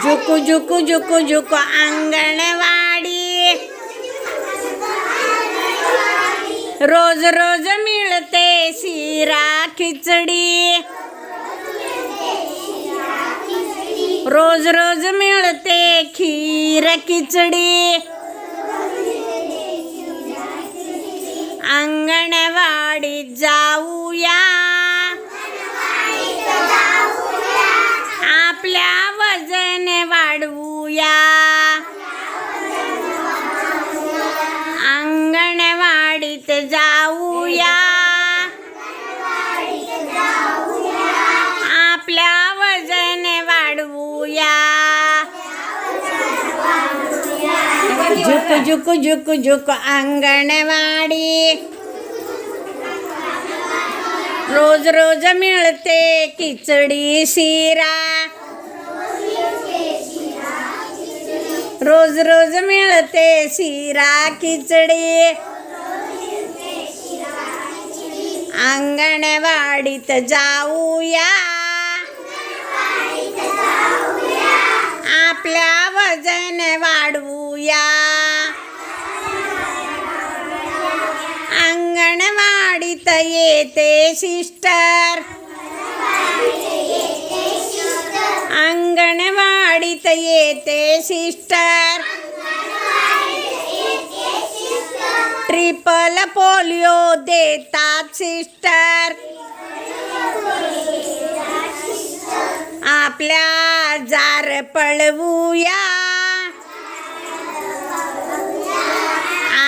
झुकू झुकू झुकू झुकू अंगणवाडी. रोज रोज मिळते शिरा खिचडी. रोज रोज मिळते खीर खिचडी. अंगणवाडीत जाऊया. आपल्या वजन झुक झुक झुक झुक अंगणवाडी. रोज रोज मिळते खिचडी शिरा. रोज रोज मिळते शिरा खिचडी. अंगणवाडीत जाऊया. आपल्या वजन वाढवूया. अंगणवाडीत येते सिस्टर. अंगणवाडीत येते सिस्टर. ट्रिपल पोलिओ देतात सिस्टर. आपल्या जार पळवूया.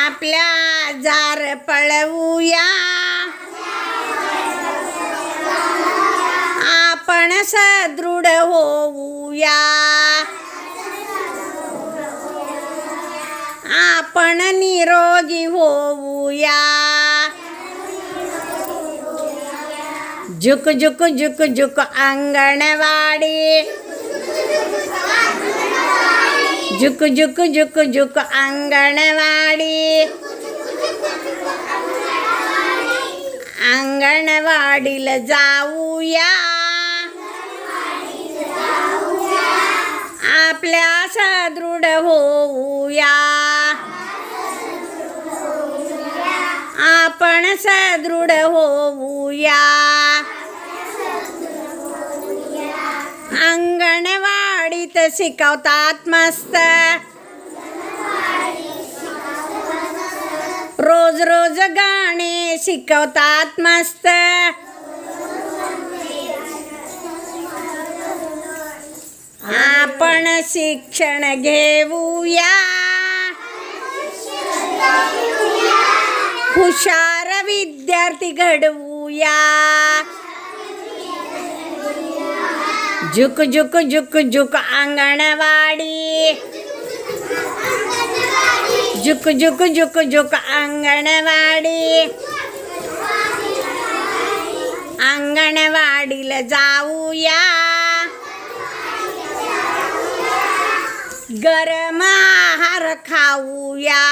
आपल्या जार पळवूया. आपण दृढ होऊया आपण निरोगी होऊया झुक झुक झुक झुक अंगणवाडी झुक झुक झुक झुक अंगणवाडी अंगणवाडीला जाऊया आपल्या सदृढ होऊया. आपण सदृढ होऊया. अंगणवाडीत शिकवतात मस्त रोज रोज गाणे शिकवतात मस्त शिक्षण घेऊया. हुशार विद्यार्थी घडवूया. झुक झुक झुक झुक अंगणवाडी. झुक झुक झुक झुक अंगणवाडी. अंगणवाडीला जाऊया. गरम आहार खाऊया.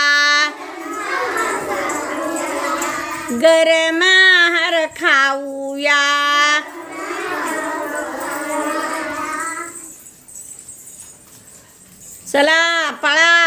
गरम आहार खाऊया. चला पळा.